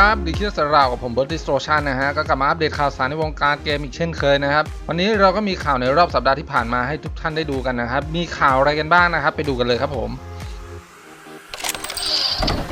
ครับดีคิสราวกับผมเบิร์ตดิสโตชันนะฮะ ก็กลับมาอัปเดตข่าวสารในวงการเกมอีกเช่นเคยนะครับ วันนี้เราก็มีข่าวในรอบสัปดาห์ที่ผ่านมาให้ทุกท่านได้ดูกันนะครับ มีข่าวอะไรกันบ้างนะครับ ไปดูกันเลยครับผม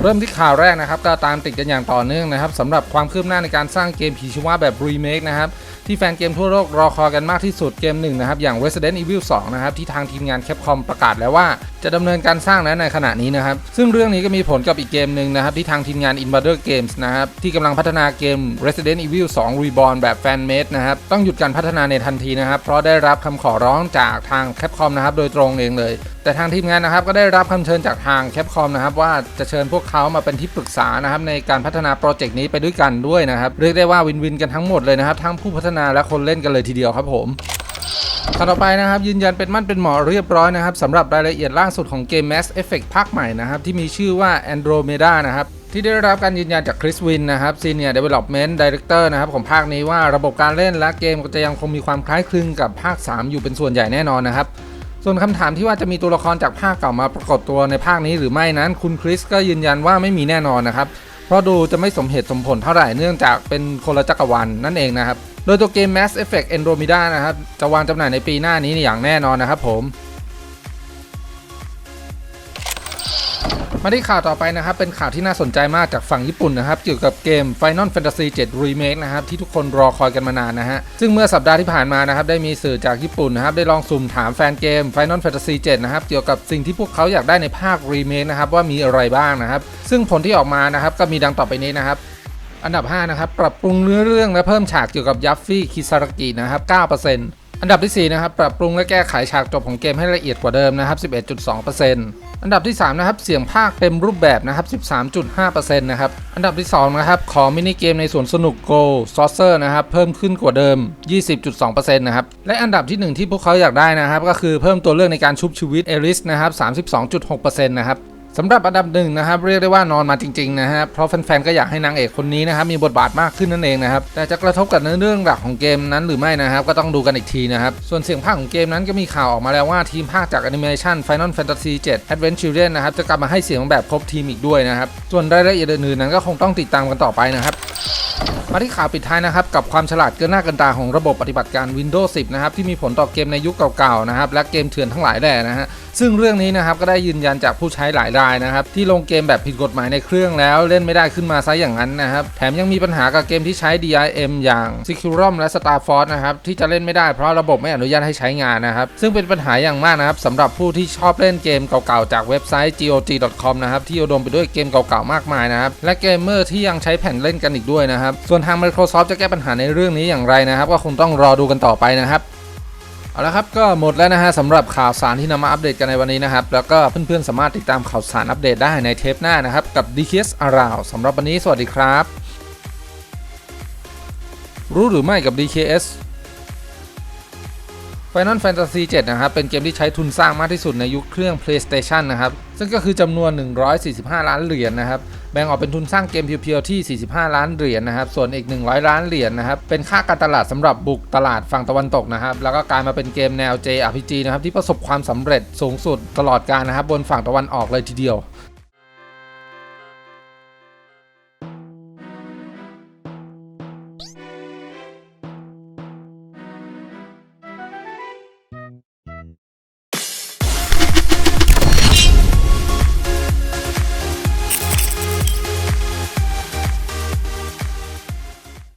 เริ่มที่ข่าวแรกนะครับก็ตามติดกันอย่างต่อเนื่องนะครับสำหรับความคืบหน้าในการสร้างเกมผีชีวะแบบรีเมคนะครับที่แฟนเกมทั่วโลกรอคอยกันมากที่สุดเกมหนึ่งนะครับอย่าง Resident Evil 2 นะครับที่ทางทีมงาน Capcom ประกาศแล้วว่าจะดำเนินการสร้างแล้วในขณะนี้นะครับ ซึ่งเรื่องนี้ก็มีผลกับอีกเกมหนึ่งนะครับที่ทางทีมงาน Invader Games นะครับที่กำลังพัฒนาเกม Resident Evil 2 Reborn แบบแฟนเมดนะครับต้องหยุดการพัฒนาในทันทีนะครับเพราะได้รับคำขอร้องจากทาง Capcom นะครับโดยตรงเองเลยแต่ทางทีมงานนะครับก็ได้รับคำเชิญจากทาง Capcom นะครับว่าจะเชิญพวกเขามาเป็นที่ปรึกษานะครับในการพัฒนาโปรเจกต์นี้ไปด้วยกันด้วยนะครับเรียกได้ว่าวินวินกันทั้งหมดเลยนะครับทั้งผู้พัฒนาและคนเล่นกันเลยทีเดียวครับผมข่าวต่อไปนะครับยืนยันเป็นมั่นเป็นหมอเรียบร้อยนะครับสำหรับรายละเอียดล่าสุดของเกม Mass Effect ภาคใหม่นะครับที่มีชื่อว่า Andromeda นะครับที่ได้รับการยืนยันจากคริสวินนะครับ Senior Development Director นะครับของภาคนี้ว่าระบบการเล่นและเกมจะยังคงมีความคล้ายคลึงกับภาค 3 อยู่เป็นส่วนใหญ่แน่นอนนะครับ ส่วนคำถามที่ว่าจะมีตัวละครจากภาคเก่ามาปรากฏตัวในภาคนี้หรือไม่นั้น คุณคริสก็ยืนยันว่าไม่มีแน่นอนนะครับ เพราะดูจะไม่สมเหตุสมผลเท่าไหร่เนื่องจากเป็นคนละจักรวาลนนั่นเองนะครับ โดยตัวเกม Mass Effect Andromeda นะครับจะวางจำหน่ายในปีหน้านี้อย่างแน่นอนนะครับผม มาที่ข่าวต่อไปนะครับ เป็นข่าวที่น่าสนใจมากจากฝั่งญี่ปุ่นนะครับ เกี่ยวกับเกม Final Fantasy 7 Remake นะครับ ที่ทุกคนรอคอยกันมานานนะฮะ ซึ่งเมื่อสัปดาห์ที่ผ่านมานะครับ ได้มีสื่อจากญี่ปุ่นนะครับ ได้ลองสุ่มถามแฟนเกม Final Fantasy 7 นะครับ เกี่ยวกับสิ่งที่พวกเขาอยากได้ในภาค Remake นะครับ ว่ามีอะไรบ้างนะครับ ซึ่งผลที่ออกมานะครับ ก็มีดังต่อไปนี้นะครับอันดับ 5 นะครับ ปรับปรุงเนื้อเรื่องและเพิ่มฉากเกี่ยวกับยัฟฟี่ คิซารากิ นะครับ 9% อันดับที่ 4 นะครับ ปรับปรุงและแก้ไขฉากจบของเกมให้ละเอียดกว่าเดิมนะครับ 11.2%อันดับที่ 3 นะครับ เสียงภาคเต็มรูปแบบนะครับ 13.5%นะครับ อันดับที่ 2 นะครับ ขอมินิเกมในสวนสนุก Go Saucer นะครับ เพิ่มขึ้นกว่าเดิม 20.2%นะครับ และอันดับทีหนึ่1 ที่พวกเขาอยากได้นะครับ ก็คือเพิ่มตัวเลือกในการชุบชีวิตเอริสนะครับ 32.6%นะครับ สำหรับอันดับหนึ่งนะครับเรียกได้ว่านอนมาจริงๆนะฮะเพราะแฟนๆก็อยากให้นางเอกคนนี้นะครับมีบทบาทมากขึ้นนั่นเองนะครับแต่จะกระทบกับเนื้อเรื่องหลักของเกมนั้นหรือไม่นะครับก็ต้องดูกันอีกทีนะครับส่วนเสียงภาคของเกมนั้นก็มีข่าวออกมาแล้วว่าทีมภาคจากแอนิเมชัน Final Fantasy 7 Advent Children นะครับจะกลับมาให้เสียงแบบครบทีมอีกด้วยนะครับส่วนรายละเอียดอื่นๆนั้นก็คงต้องติดตามกันต่อไปนะครับ มาที่ข่าวปิดท้ายนะครับ กับความฉลาดเกินหน้าเกินตาของระบบปฏิบัติการ Windows 10 นะครับ ที่มีผลต่อเกมในยุคเก่าๆนะครับ และเกมเถื่อนทั้งหลายแหล่นะฮะซึ่งเรื่องนี้นะครับก็ได้ยืนยันจากผู้ใช้หลายรายนะครับ ที่ลงเกมแบบผิดกฎหมายในเครื่องแล้วเล่นไม่ได้ขึ้นมาซะอย่างนั้นนะครับ แถมยังมีปัญหากับเกมที่ใช้ DRM อย่าง Securom และ Star Force นะครับที่จะเล่นไม่ได้เพราะระบบไม่อนุญาตให้ใช้งานนะครับ ซึ่งเป็นปัญหาอย่างมากนะครับสำหรับผู้ที่ชอบเล่นเกมเก่าๆจากเว็บไซต์ GOG.com นะครับที่อุดมไปด้วยเกมเก่าๆมากมายนะครับและเกมเมอร์ที่ยังใช้แผ่นเล่นกันอีกด้วยนะครับส่วนทาง Microsoft จะแก้ปัญหาในเรื่องนี้อย่างไรนะครับ ก็คงต้องรอดูกันต่อไปนะครับเอาละครับก็หมดแล้วนะฮะสำหรับข่าวสารที่นำมาอัปเดตกันในวันนี้นะครับ แล้วก็เพื่อนๆสามารถติดตามข่าวสารอัปเดตได้ในเทปหน้านะครับ กับ DKS Around สำหรับวันนี้สวัสดีครับ รู้หรือไม่กับ DKS Final Fantasy 7 นะครับ เป็นเกมที่ใช้ทุนสร้างมากที่สุดในยุคเครื่อง PlayStation นะครับ ซึ่งก็คือจำนวน 145 ล้านเหรียญนะครับ แบ่งออกเป็นทุนสร้างเกมเพียวๆที่ 45 ล้านเหรียญนะครับ ส่วนอีก 100 ล้านเหรียญนะครับ เป็นค่าการตลาดสำหรับบุกตลาดฝั่งตะวันตกนะครับ แล้วก็กลายมาเป็นเกมแนว JRPG นะครับที่ประสบความสำเร็จสูงสุดตลอดการนะครับบนฝั่งตะวันออกเลยทีเดียว